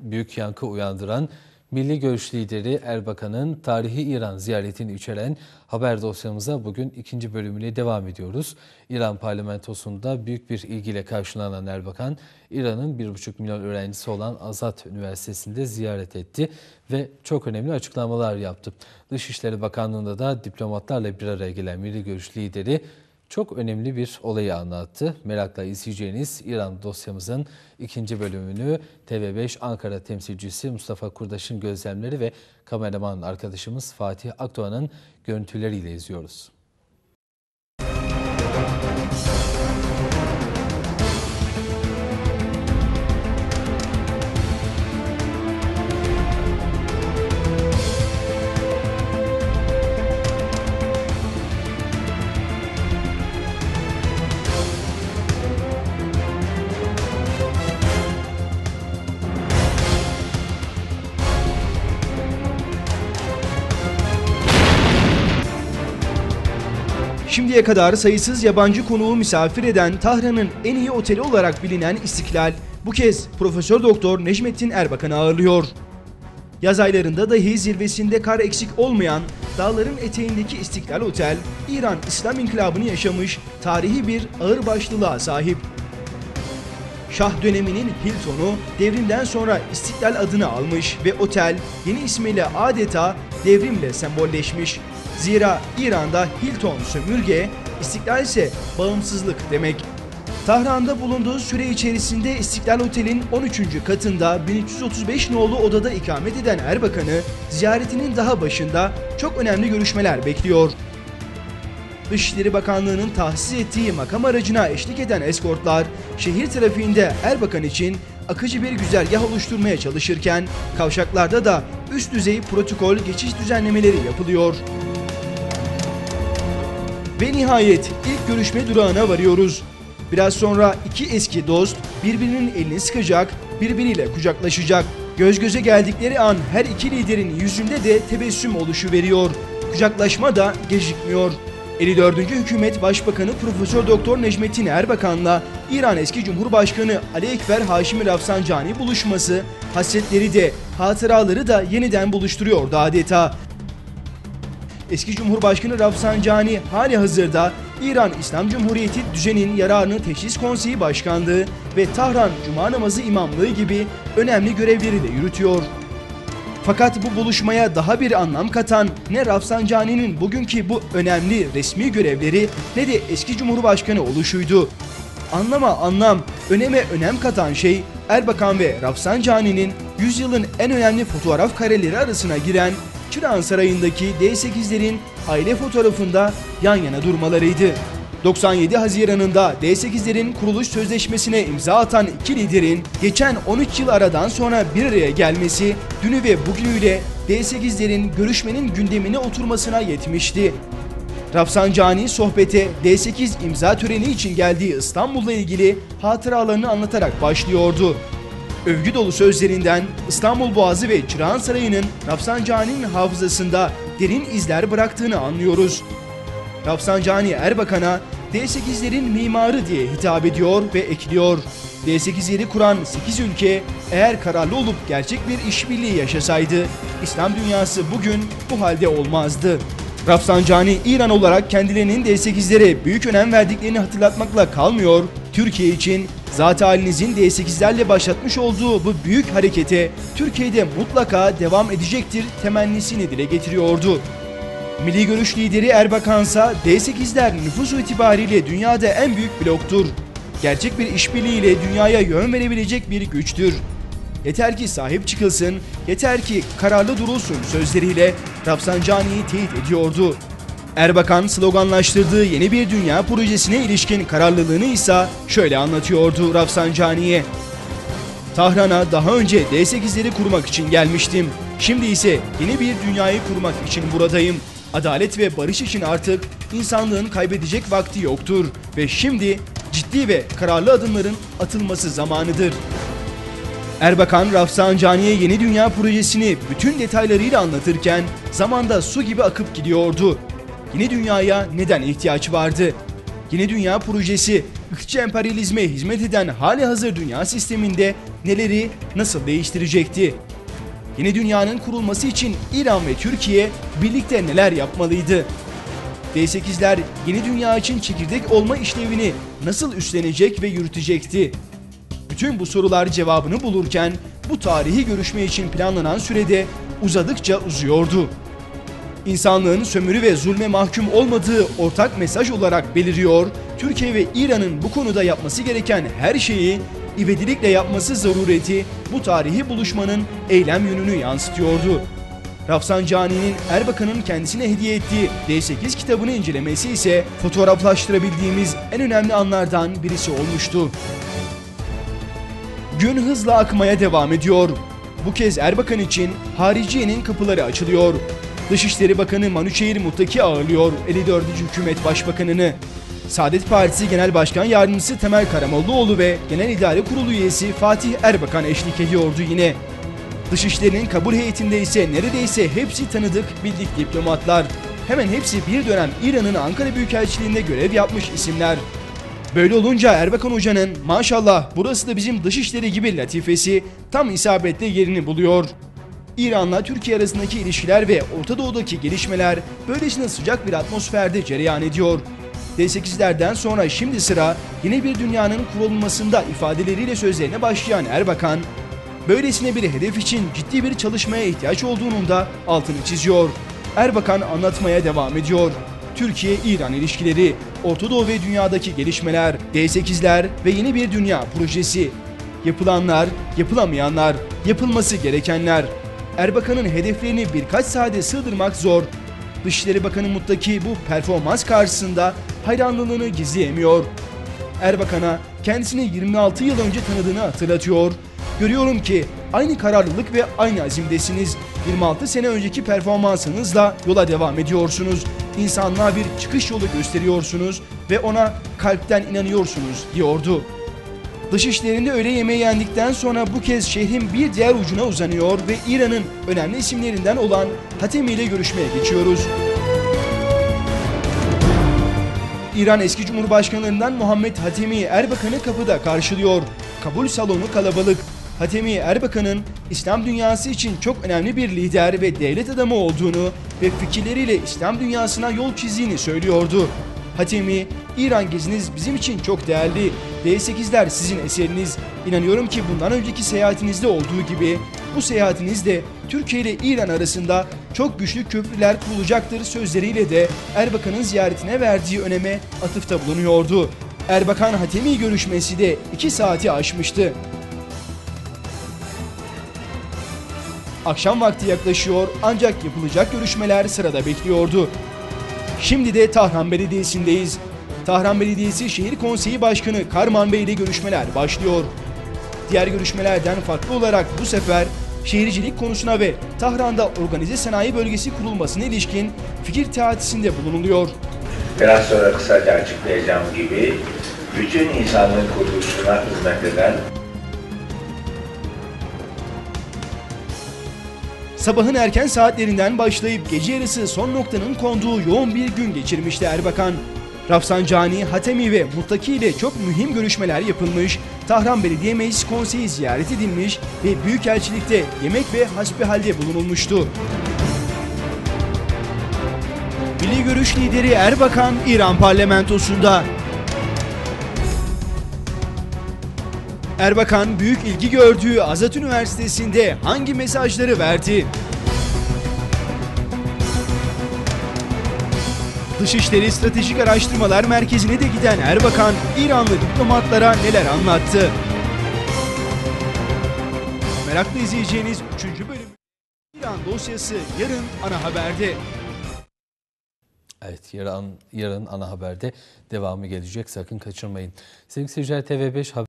büyük yankı uyandıran Milli Görüş lideri Erbakan'ın tarihi İran ziyaretini içeren haber dosyamıza bugün ikinci bölümüne devam ediyoruz. İran parlamentosunda büyük bir ilgiyle karşılanan Erbakan, İran'ın 1,5 milyon öğrencisi olan Azat Üniversitesi'nde ziyaret etti ve çok önemli açıklamalar yaptı. Dışişleri Bakanlığı'nda da diplomatlarla bir araya gelen Milli Görüş lideri çok önemli bir olayı anlattı. Merakla izleyeceğiniz İran dosyamızın ikinci bölümünü TV5 Ankara temsilcisi Mustafa Kurdaş'ın gözlemleri ve kameraman arkadaşımız Fatih Akdoğan'ın görüntüleriyle izliyoruz. Şimdiye kadar sayısız yabancı konuğu misafir eden Tahran'ın en iyi oteli olarak bilinen İstiklal, bu kez Profesör Doktor Necmettin Erbakan'ı ağırlıyor. Yaz aylarında dahi zirvesinde kar eksik olmayan dağların eteğindeki İstiklal Otel, İran İslam İnkılabı'nı yaşamış tarihi bir ağırbaşlılığa sahip. Şah döneminin Hilton'u devrimden sonra İstiklal adını almış ve otel yeni ismiyle adeta devrimle sembolleşmiş. Zira İran'da Hilton sömürge, İstiklal ise bağımsızlık demek. Tahran'da bulunduğu süre içerisinde İstiklal Otel'in 13. katında 1335 nolu odada ikamet eden Erbakan'ı ziyaretinin daha başında çok önemli görüşmeler bekliyor. Dışişleri Bakanlığı'nın tahsis ettiği makam aracına eşlik eden eskortlar şehir trafiğinde Erbakan için akıcı bir güzergah oluşturmaya çalışırken kavşaklarda da üst düzey protokol geçiş düzenlemeleri yapılıyor. Ve nihayet ilk görüşme durağına varıyoruz. Biraz sonra iki eski dost birbirinin elini sıkacak, birbiriyle kucaklaşacak. Göz göze geldikleri an her iki liderin yüzünde de tebessüm oluşu veriyor. Kucaklaşma da gecikmiyor. 54. Hükümet Başbakanı Profesör Doktor Necmettin Erbakan'la İran eski Cumhurbaşkanı Ali Ekber Haşimi Rafsanjani buluşması hasretleri de hatıraları da yeniden buluşturuyordu adeta. Eski Cumhurbaşkanı Rafsanjani hali hazırda İran İslam Cumhuriyeti düzenin yararını teşhis konseyi başkanlığı ve Tahran Cuma namazı imamlığı gibi önemli görevleri de yürütüyor. Fakat bu buluşmaya daha bir anlam katan ne Rafsanjani'nin bugünkü bu önemli resmi görevleri ne de eski Cumhurbaşkanı oluşuydu. Anlama anlam, öneme önem katan şey Erbakan ve Rafsanjani'nin yüzyılın en önemli fotoğraf kareleri arasına giren Çırağan Sarayı'ndaki D8'lerin aile fotoğrafında yan yana durmalarıydı. 97 Haziran'ında D8'lerin kuruluş sözleşmesine imza atan iki liderin geçen 13 yıl aradan sonra bir araya gelmesi dünü ve bugünüyle D8'lerin görüşmenin gündemine oturmasına yetmişti. Rafsanjani sohbete D8 imza töreni için geldiği İstanbul'la ilgili hatıralarını anlatarak başlıyordu. Övgü dolu sözlerinden İstanbul Boğazı ve Çırağan Sarayı'nın Rafsanjani'nin hafızasında derin izler bıraktığını anlıyoruz. Rafsanjani Erbakan'a D8'lerin mimarı diye hitap ediyor ve ekliyor. D8'leri kuran 8 ülke eğer kararlı olup gerçek bir işbirliği yaşasaydı İslam dünyası bugün bu halde olmazdı. Rafsanjani İran olarak kendilerinin D8'lere büyük önem verdiklerini hatırlatmakla kalmıyor, Türkiye için zat halinizin D8'lerle başlatmış olduğu bu büyük harekete Türkiye'de mutlaka devam edecektir temennisini dile getiriyordu. Milli Görüş lideri Erbakansa D8'ler nüfusu itibariyle dünyada en büyük bloktur. Gerçek bir işbirliğiyle dünyaya yön verebilecek bir güçtür. Yeter ki sahip çıkılsın, yeter ki kararlı durulsun sözleriyle Rafsanjani'yi teyit ediyordu. Erbakan sloganlaştırdığı yeni bir dünya projesine ilişkin kararlılığını ise şöyle anlatıyordu Rafsanjani'ye. Tahran'a daha önce D8'leri kurmak için gelmiştim. Şimdi ise yeni bir dünyayı kurmak için buradayım. Adalet ve barış için artık insanlığın kaybedecek vakti yoktur ve şimdi ciddi ve kararlı adımların atılması zamanıdır. Erbakan Rafsanjani'ye yeni dünya projesini bütün detaylarıyla anlatırken zamanda su gibi akıp gidiyordu. Yeni dünyaya neden ihtiyaç vardı? Yeni dünya projesi ırkçı emperyalizme hizmet eden hali hazır dünya sisteminde neleri nasıl değiştirecekti? Yeni dünyanın kurulması için İran ve Türkiye birlikte neler yapmalıydı? D8'ler yeni dünya için çekirdek olma işlevini nasıl üstlenecek ve yürütecekti? Bütün bu sorular cevabını bulurken bu tarihi görüşme için planlanan sürede uzadıkça uzuyordu. İnsanlığın sömürü ve zulme mahkum olmadığı ortak mesaj olarak beliriyor, Türkiye ve İran'ın bu konuda yapması gereken her şeyi ivedilikle yapması zarureti bu tarihi buluşmanın eylem yönünü yansıtıyordu. Rafsanjani'nin Erbakan'ın kendisine hediye ettiği D8 kitabını incelemesi ise fotoğraflaştırabildiğimiz en önemli anlardan birisi olmuştu. Gün hızla akmaya devam ediyor. Bu kez Erbakan için hariciyenin kapıları açılıyor. Dışişleri Bakanı Manuşehir Muttaki ağırlıyor 54. Hükümet Başbakanını. Saadet Partisi Genel Başkan Yardımcısı Temel Karamollaoğlu ve Genel İdare Kurulu üyesi Fatih Erbakan eşlik ediyordu yine. Dışişlerinin kabul heyetinde ise neredeyse hepsi tanıdık, bildik diplomatlar. Hemen hepsi bir dönem İran'ın Ankara Büyükelçiliğinde görev yapmış isimler. Böyle olunca Erbakan Hoca'nın maşallah burası da bizim dışişleri gibi latifesi tam isabetle yerini buluyor. İran'la Türkiye arasındaki ilişkiler ve Orta Doğu'daki gelişmeler böylesine sıcak bir atmosferde cereyan ediyor. D8'lerden sonra şimdi sıra yeni bir dünyanın kurulmasında ifadeleriyle sözlerine başlayan Erbakan, böylesine bir hedef için ciddi bir çalışmaya ihtiyaç olduğunun da altını çiziyor. Erbakan anlatmaya devam ediyor. Türkiye-İran ilişkileri, Orta Doğu ve dünyadaki gelişmeler, D8'ler ve yeni bir dünya projesi. Yapılanlar, yapılamayanlar, yapılması gerekenler. Erbakan'ın hedeflerini birkaç saate sığdırmak zor. Dışişleri Bakanı Muttaki bu performans karşısında hayranlığını gizleyemiyor. Erbakan'a kendisini 26 yıl önce tanıdığını hatırlatıyor. Görüyorum ki aynı kararlılık ve aynı azimdesiniz. 26 sene önceki performansınızla yola devam ediyorsunuz. İnsanlığa bir çıkış yolu gösteriyorsunuz ve ona kalpten inanıyorsunuz diyordu. Dışişlerinde öğle yemeği yendikten sonra bu kez şehrin bir diğer ucuna uzanıyor ve İran'ın önemli isimlerinden olan Hatemi ile görüşmeye geçiyoruz. İran eski Cumhurbaşkanlarından Muhammed Hatemi Erbakan'ı kapıda karşılıyor. Kabul salonu kalabalık. Hatemi Erbakan'ın İslam dünyası için çok önemli bir lider ve devlet adamı olduğunu ve fikirleriyle İslam dünyasına yol çizdiğini söylüyordu. Hatemi, İran geziniz bizim için çok değerli. D8'ler sizin eseriniz. İnanıyorum ki bundan önceki seyahatinizde olduğu gibi bu seyahatinizde Türkiye ile İran arasında çok güçlü köprüler kurulacaktır sözleriyle de Erbakan'ın ziyaretine verdiği öneme atıfta bulunuyordu. Erbakan Hatemi görüşmesi de 2 saati aşmıştı. Akşam vakti yaklaşıyor ancak yapılacak görüşmeler sırada bekliyordu. Şimdi de Tahran Belediyesi'ndeyiz. Tahran Belediyesi Şehir Konseyi Başkanı Karman Bey ile görüşmeler başlıyor. Diğer görüşmelerden farklı olarak bu sefer şehircilik konusuna ve Tahran'da organize sanayi bölgesi kurulmasına ilişkin fikir teatisinde bulunuluyor. Biraz sonra kısaca açıklayacağım gibi bütün insanlığın kurtuluşuna hizmet eden Sabahın erken saatlerinden başlayıp gece yarısı son noktanın konduğu yoğun bir gün geçirmişti Erbakan. Rafsanjani, Hatemi ve Muttaki ile çok mühim görüşmeler yapılmış, Tahran Belediye Meclis Konseyi ziyaret edilmiş ve Büyükelçilikte yemek ve hasbihalde bulunulmuştu. Milli Görüş lideri Erbakan İran parlamentosunda. Erbakan büyük ilgi gördüğü Azat Üniversitesi'nde hangi mesajları verdi? Dışişleri Stratejik Araştırmalar Merkezi'ne de giden Erbakan, İranlı diplomatlara neler anlattı? Merakla izleyeceğiniz 3. bölüm İran dosyası yarın ana haberde. Evet yarın, yarın ana haberde devamı gelecek sakın kaçırmayın. Sevgili seyirciler TV5 haber